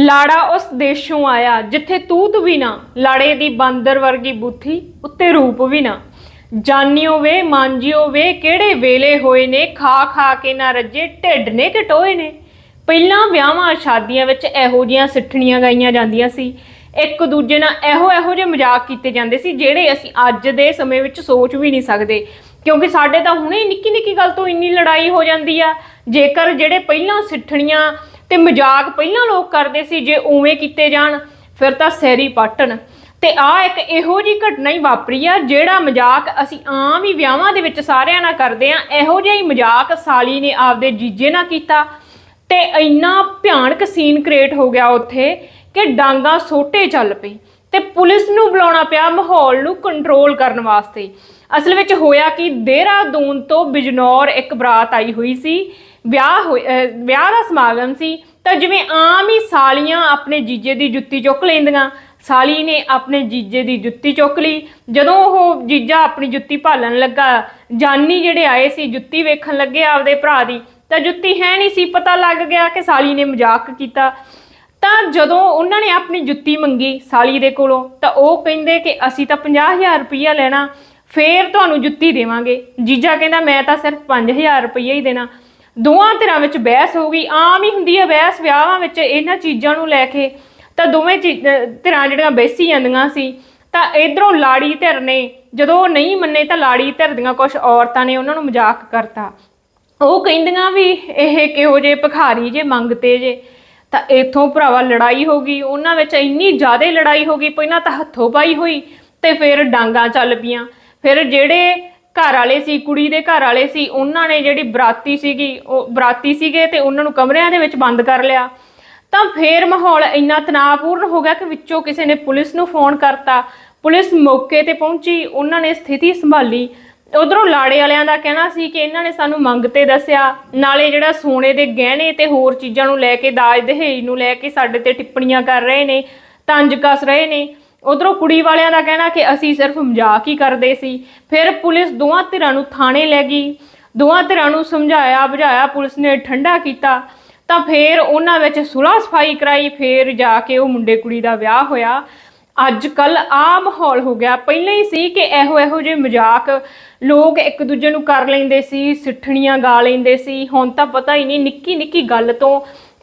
ਲਾੜਾ ਉਸ ਦੇਸ਼ੋਂ ਆਇਆ ਜਿੱਥੇ ਤੂਤ ਵੀ ਨਾ, ਲਾੜੇ ਦੀ ਬਾਂਦਰ ਵਰਗੀ ਬੁੱਥੀ ਉੱਤੇ ਰੂਪ ਵੀ ਨਾ। ਜਾਨਿਓ ਵੇ, ਮਾਂਜਿਓ ਵੇ, ਕਿਹੜੇ ਵੇਲੇ ਹੋਏ ਨੇ, ਖਾ ਖਾ ਕੇ ਨਾ ਰੱਜੇ, ਢਿੱਡ ਨੇ ਘਟੋਏ ਨੇ? ਪਹਿਲਾਂ ਵਿਆਹਾਂ ਸ਼ਾਦੀਆਂ ਵਿੱਚ ਇਹੋ ਜੀਆਂ ਸਿੱਠਣੀਆਂ ਗਾਈਆਂ ਜਾਂਦੀਆਂ ਸੀ। ਇੱਕ ਦੂਜੇ ਨਾਲ ਇਹੋ ਇਹੋ ਜਿਹੇ ਮਜ਼ਾਕ ਕੀਤੇ ਜਾਂਦੇ ਸੀ, ਜਿਹੜੇ ਅਸੀਂ ਅੱਜ ਦੇ ਸਮੇਂ ਵਿੱਚ ਸੋਚ ਵੀ ਨਹੀਂ ਸਕਦੇ। ਕਿਉਂਕਿ ਸਾਡੇ ਤਾਂ ਹੁਣੇ ਨਿੱਕੀ ਨਿੱਕੀ ਗੱਲ ਤੋਂ ਇੰਨੀ ਲੜਾਈ ਹੋ ਜਾਂਦੀ ਆ। ਜੇਕਰ ਜਿਹੜੇ ਪਹਿਲਾਂ ਸਿੱਠਣੀਆਂ ਤੇ ਮਜ਼ਾਕ ਪਹਿਲਾਂ ਲੋਕ ਕਰਦੇ ਸੀ ਜੇ ਉਵੇਂ ਕੀਤੇ ਜਾਣ, ਫਿਰ ਤਾਂ ਸੈਰੀ ਪੱਟਣ। ਤੇ ਆ ਇੱਕ ਇਹੋ ਜੀ ਘਟਨਾ ਹੀ ਵਾਪਰੀ ਆ, ਜਿਹੜਾ ਮਜ਼ਾਕ ਅਸੀਂ ਆਮ ਹੀ ਵਿਆਹਾਂ ਦੇ ਵਿੱਚ ਸਾਰਿਆਂ ਨਾਲ ਕਰਦੇ ਆ ਇਹੋ ਜਿਹਾ ਹੀ ਮਜ਼ਾਕ ਸਾਲੀ ਨੇ ਆਪਦੇ ਜੀਜੇ ਨਾਲ ਕੀਤਾ। ਤੇ ਇੰਨਾ ਭਿਆਨਕ ਸੀਨ ਕ੍ਰੀਏਟ ਹੋ ਗਿਆ ਉੱਥੇ ਕਿ ਡਾਂਗਾ ਸੋਟੇ ਚੱਲ ਪਈ ਤੇ ਪੁਲਿਸ ਨੂੰ ਬੁਲਾਉਣਾ ਪਿਆ, ਮਾਹੌਲ ਨੂੰ ਕੰਟਰੋਲ ਕਰਨ ਵਾਸਤੇ। ਅਸਲ ਵਿੱਚ ਹੋਇਆ ਕਿ, ਦੇਹਰਾਦੂਨ ਤੋਂ ਬਿਜਨੌਰ ਇੱਕ ਬਰਾਤ ਆਈ ਹੋਈ ਸੀ। ਵਿਆਹ ਹੋਈ- ਵਿਆਹ ਦਾ ਸਮਾਗਮ ਸੀ, ਤਾਂ ਜਿਵੇਂ ਆਮ ਹੀ ਸਾਲੀਆਂ ਆਪਣੇ ਜੀਜੇ ਦੀ ਜੁੱਤੀ ਚੁੱਕ ਲੈਂਦੀਆਂ। ਸਾਲੀ ਨੇ ਆਪਣੇ ਜੀਜੇ ਦੀ ਜੁੱਤੀ ਚੁੱਕ ਲਈ। ਜਦੋਂ ਉਹ ਜੀਜਾ ਆਪਣੀ ਜੁੱਤੀ ਭਾਲਣ ਲੱਗਾ, ਜਾਨੀ ਜਿਹੜੇ ਆਏ ਸੀ ਜੁੱਤੀ ਵੇਖਣ ਲੱਗੇ ਆਪਦੇ ਭਰਾ ਦੀ, ਤਾਂ ਜੁੱਤੀ ਹੈ ਨਹੀਂ ਸੀ, ਪਤਾ ਲੱਗ ਗਿਆ ਕਿ ਸਾਲੀ ਨੇ ਮਜ਼ਾਕ ਕੀਤਾ। ਤਾਂ ਜਦੋਂ ਉਹਨਾਂ ਨੇ ਆਪਣੀ ਜੁੱਤੀ ਮੰਗੀ ਸਾਲੀ ਦੇ ਕੋਲੋਂ, ਤਾਂ ਉਹ ਕਹਿੰਦੇ ਕਿ ਅਸੀਂ ਤਾਂ 50000 ਰੁਪਈਆ ਲੈਣਾ, ਫੇਰ ਤੁਹਾਨੂੰ ਜੁੱਤੀ ਦੇਵਾਂਗੇ। ਜੀਜਾ ਕਹਿੰਦਾ, ਮੈਂ ਤਾਂ ਸਿਰਫ 5000 ਰੁਪਈਆ ਹੀ ਦੇਣਾ। ਦੋਵਾਂ ਧਿਰਾਂ ਵਿੱਚ ਬਹਿਸ ਹੋ ਗਈ। ਆਮ ਹੀ ਹੁੰਦੀ ਹੈ ਬਹਿਸ ਵਿਆਹਾਂ ਵਿੱਚ ਇਹਨਾਂ ਚੀਜ਼ਾਂ ਨੂੰ ਲੈ ਕੇ। ਤਾਂ ਦੋਵੇਂ ਧਿਰਾਂ ਜਿਹੜੀਆਂ ਬਹਿਸੀ ਜਾਂਦੀਆਂ ਸੀ, ਤਾਂ ਇਧਰੋਂ ਲਾੜੀ ਧਿਰ ਨੇ, ਜਦੋਂ ਉਹ ਨਹੀਂ ਮੰਨੇ ਤਾਂ ਲਾੜੀ ਧਿਰ ਦੀਆਂ ਕੁਝ ਔਰਤਾਂ ਨੇ ਉਹਨਾਂ ਨੂੰ ਮਜ਼ਾਕ ਕਰਤਾ। ਉਹ ਕਹਿੰਦੀਆਂ ਵੀ ਇਹ ਕਿਹੋ ਜੇ ਭਿਖਾਰੀ ਜੇ, ਮੰਗਤੇ ਜੇ। ਤਾਂ ਇਥੋਂ ਭਰਾਵਾ ਲੜਾਈ ਹੋ ਗਈ। ਉਹਨਾਂ ਵਿੱਚ ਇੰਨੀ ਜ਼ਿਆਦਾ ਲੜਾਈ ਹੋ ਗਈ, ਪਹਿਲਾਂ ਤਾਂ ਹੱਥੋਂ ਪਾਈ ਹੋਈ ਤੇ ਫਿਰ ਡਾਂਗਾ ਚੱਲ ਪਈਆਂ। ਫਿਰ ਜਿਹੜੇ ਘਰ ਵਾਲੇ ਸੀ, ਕੁੜੀ ਦੇ ਘਰ ਵਾਲੇ ਸੀ, ਉਹਨਾਂ ਨੇ ਜਿਹੜੀ ਬਰਾਤੀ ਸੀਗੀ, ਉਹ ਬਰਾਤੀ ਸੀਗੇ ਤੇ ਉਹਨਾਂ ਨੂੰ ਕਮਰਿਆਂ ਦੇ ਵਿੱਚ ਬੰਦ ਕਰ ਲਿਆ। ਤਾਂ ਫੇਰ ਮਾਹੌਲ ਇੰਨਾ ਤਣਾਅਪੂਰਨ ਹੋ ਗਿਆ ਕਿ ਵਿੱਚੋਂ ਕਿਸੇ ਨੇ ਪੁਲਿਸ ਨੂੰ ਫੋਨ ਕਰਤਾ। ਪੁਲਿਸ ਮੌਕੇ ਤੇ ਪਹੁੰਚੀ, ਉਹਨਾਂ ਨੇ ਸਥਿਤੀ ਸੰਭਾਲੀ। ਉਧਰੋਂ ਲਾੜੇ ਵਾਲਿਆਂ ਦਾ ਕਹਿਣਾ ਸੀ ਕਿ ਇਹਨਾਂ ਨੇ ਸਾਨੂੰ ਮੰਗ ਤੇ ਦੱਸਿਆ, ਨਾਲੇ ਜਿਹੜਾ ਸੋਨੇ ਦੇ ਗਹਿਣੇ ਤੇ ਹੋਰ ਚੀਜ਼ਾਂ ਨੂੰ ਲੈ ਕੇ ਦਾਜ ਦਹੇਜ ਨੂੰ ਲੈ ਕੇ ਸਾਡੇ ਤੇ ਟਿੱਪਣੀਆਂ ਕਰ ਰਹੇ ਨੇ, ਤੰਜ ਕੱਸ ਰਹੇ ਨੇ। ਉਧਰੋਂ ਕੁੜੀ ਵਾਲਿਆਂ ਦਾ ਕਹਿਣਾ ਕਿ ਅਸੀਂ ਸਿਰਫ ਮਜ਼ਾਕ ਹੀ ਕਰਦੇ ਸੀ। ਫਿਰ ਪੁਲਿਸ ਦੋਵਾਂ ਧਿਰਾਂ ਨੂੰ ਥਾਣੇ ਲੈ ਗਈ। ਦੋਵਾਂ ਧਿਰਾਂ ਨੂੰ ਸਮਝਾਇਆ, ਬੁਝਾਇਆ, ਪੁਲਿਸ ਨੇ ਠੰਡਾ ਕੀਤਾ। ਤਾਂ ਫਿਰ ਉਹਨਾਂ ਵਿੱਚ ਸੁਲ੍ਹਾ ਸਫ਼ਾਈ ਕਰਾਈ, ਫਿਰ ਜਾ ਕੇ ਉਹ ਮੁੰਡੇ ਕੁੜੀ ਦਾ ਵਿਆਹ ਹੋਇਆ। ਅੱਜ ਕੱਲ ਆ ਮਾਹੌਲ ਹੋ ਗਿਆ। ਪਹਿਲਾਂ ਹੀ ਸੀ ਕਿ ਇਹੋ ਇਹੋ ਜਿਹੇ ਮਜ਼ਾਕ ਲੋਕ ਇੱਕ ਦੂਜੇ ਨੂੰ ਕਰ ਲੈਂਦੇ ਸੀ, ਸਿੱਠਣੀਆਂ ਗਾ ਲੈਂਦੇ ਸੀ। ਹੁਣ ਤਾਂ ਪਤਾ ਹੀ ਨਹੀਂ ਨਿੱਕੀ ਨਿੱਕੀ ਗੱਲ ਤੋਂ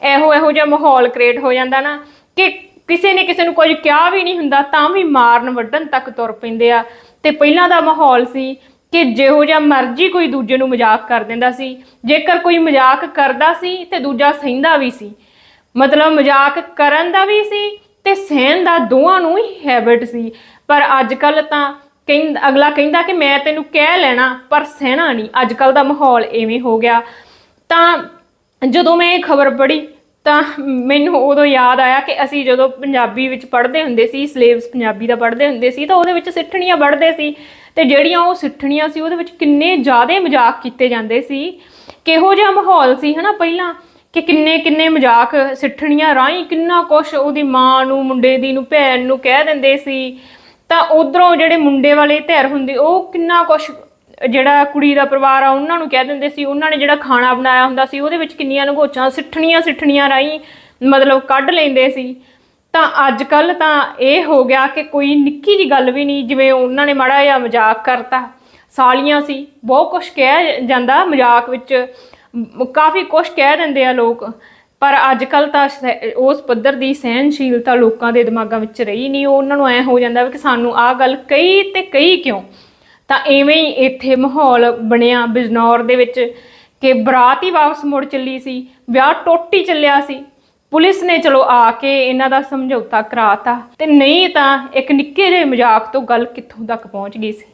ਇਹੋ ਇਹੋ ਜਿਹਾ ਮਾਹੌਲ ਕ੍ਰੀਏਟ ਹੋ ਜਾਂਦਾ ਨਾ ਕਿ ਕਿਸੇ ਨੇ ਕਿਸੇ ਨੂੰ ਕੁਝ ਕਿਹਾ ਵੀ ਨਹੀਂ ਹੁੰਦਾ, ਤਾਂ ਵੀ ਮਾਰਨ ਵੱਢਣ ਤੱਕ ਤੁਰ ਪੈਂਦੇ ਆ। ਤੇ ਪਹਿਲਾਂ ਦਾ ਮਾਹੌਲ ਸੀ ਕਿ ਜਿਹੋ ਜਿਹਾ ਮਰਜ਼ੀ ਕੋਈ ਦੂਜੇ ਨੂੰ ਮਜ਼ਾਕ ਕਰ ਦਿੰਦਾ ਸੀ। ਜੇਕਰ ਕੋਈ ਮਜ਼ਾਕ ਕਰਦਾ ਸੀ ਤੇ ਦੂਜਾ ਸਹਿੰਦਾ ਵੀ ਸੀ। ਮਤਲਬ ਮਜ਼ਾਕ ਕਰਨ ਦਾ ਵੀ ਸੀ ਤੇ ਸਹਿਣ ਦਾ ਦੋਵਾਂ ਨੂੰ ਹੀ ਹੈਬਿਟ ਸੀ। ਪਰ ਅੱਜ ਕੱਲ ਤਾਂ ਕਹਿੰਦਾ ਅਗਲਾ ਕਹਿੰਦਾ ਕਿ ਮੈਂ ਤੈਨੂੰ ਕਹਿ ਲੈਣਾ, ਪਰ ਸਹਿਣਾ ਨਹੀਂ। ਅੱਜ ਕੱਲ ਦਾ ਮਾਹੌਲ ਐਵੇਂ ਹੋ ਗਿਆ। ਤਾਂ ਜਦੋਂ ਮੈਂ ਇਹ ਖਬਰ ਪੜ੍ਹੀ ਤਾਂ ਮੈਨੂੰ ਉਦੋਂ ਯਾਦ ਆਇਆ ਕਿ ਅਸੀਂ ਜਦੋਂ ਪੰਜਾਬੀ ਵਿੱਚ ਪੜ੍ਹਦੇ ਹੁੰਦੇ ਸੀ ਸਿਲੇਬਸ ਪੰਜਾਬੀ ਦਾ ਪੜ੍ਹਦੇ ਹੁੰਦੇ ਸੀ, ਤਾਂ ਉਹਦੇ ਵਿੱਚ ਸਿੱਠਣੀਆਂ ਪੜ੍ਹਦੇ ਸੀ। ਤੇ ਜਿਹੜੀਆਂ ਉਹ ਸਿੱਠਣੀਆਂ ਸੀ, ਉਹਦੇ ਵਿੱਚ ਕਿੰਨੇ ਜ਼ਿਆਦਾ ਮਜ਼ਾਕ ਕੀਤੇ ਜਾਂਦੇ ਸੀ। ਕਿਹੋ ਜਿਹਾ ਮਾਹੌਲ ਸੀ, ਹਨਾ, ਪਹਿਲਾਂ ਕਿ ਕਿੰਨੇ ਕਿੰਨੇ ਮਜ਼ਾਕ ਸਿੱਠਣੀਆਂ ਰਾਹੀਂ ਕਿੰਨਾ ਕੁਛ ਉਹਦੀ ਮਾਂ ਨੂੰ, ਮੁੰਡੇ ਦੀ ਨੂੰ, ਭੈਣ ਨੂੰ ਕਹਿ ਦਿੰਦੇ ਸੀ। ਤਾਂ ਉਧਰੋਂ ਜਿਹੜੇ ਮੁੰਡੇ ਵਾਲੇ ਧਿਰ ਹੁੰਦੇ, ਉਹ ਕਿੰਨਾ ਕੁਛ ਜਿਹੜਾ ਕੁੜੀ ਦਾ ਪਰਿਵਾਰ ਆ, ਉਹਨਾਂ ਨੂੰ ਕਹਿ ਦਿੰਦੇ ਸੀ, ਉਹਨਾਂ ਨੇ ਜਿਹੜਾ ਖਾਣਾ ਬਣਾਇਆ ਹੁੰਦਾ ਸੀ, ਉਹਦੇ ਵਿੱਚ ਕਿੰਨੀਆਂ ਨਗੋਚਾਂ ਸਿੱਠਣੀਆਂ ਸਿੱਠਣੀਆਂ ਰਾਹੀਂ ਮਤਲਬ ਕੱਢ ਲੈਂਦੇ ਸੀ। ਤਾਂ ਅੱਜ ਕੱਲ ਤਾਂ ਇਹ ਹੋ ਗਿਆ ਕਿ ਕੋਈ ਨਿੱਕੀ ਜੀ ਗੱਲ ਵੀ ਨਹੀਂ, ਜਿਵੇਂ ਉਹਨਾਂ ਨੇ ਮਾੜਾ ਜਿਹਾ ਮਜ਼ਾਕ ਕਰਤਾ। ਸਾਲੀਆਂ ਸੀ, ਬਹੁਤ ਕੁਝ ਕਹਿ ਜਾਂਦਾ ਮਜ਼ਾਕ ਵਿੱਚ, ਕਾਫੀ ਕੁਝ ਕਹਿ ਦਿੰਦੇ ਆ ਲੋਕ। ਪਰ ਅੱਜ ਕੱਲ ਤਾਂ ਸਹਿ- ਉਸ ਪੱਧਰ ਦੀ ਸਹਿਨਸ਼ੀਲਤਾ ਲੋਕਾਂ ਦੇ ਦਿਮਾਗਾਂ ਵਿੱਚ ਰਹੀ ਨਹੀਂ, ਉਹਨਾਂ ਨੂੰ ਐ ਹੋ ਜਾਂਦਾ ਕਿ ਸਾਨੂੰ ਆਹ ਗੱਲ ਕਹੀ ਤੇ ਕਹੀ ਕਿਉਂ? ਤਾਂ ਐਵੇਂ ਹੀ ਇੱਥੇ ਮਾਹੌਲ ਬਣਿਆ ਬਿਜਨੌਰ ਦੇ ਵਿੱਚ ਕਿ ਬਰਾਤ ਹੀ ਵਾਪਸ ਮੁੜ ਚੱਲੀ ਸੀ, ਵਿਆਹ ਟੋਟੀ ਚੱਲਿਆ ਸੀ। ਪੁਲਿਸ ਨੇ ਚਲੋ ਆ ਕੇ ਇਹਨਾਂ ਦਾ ਸਮਝੌਤਾ ਕਰਾਤਾ ਤੇ ਨਹੀਂ ਤਾਂ ਇੱਕ ਨਿੱਕੇ ਜਿਹੇ ਮਜ਼ਾਕ ਤੋਂ ਗੱਲ ਕਿੱਥੋਂ ਤੱਕ ਪਹੁੰਚ ਗਈ ਸੀ।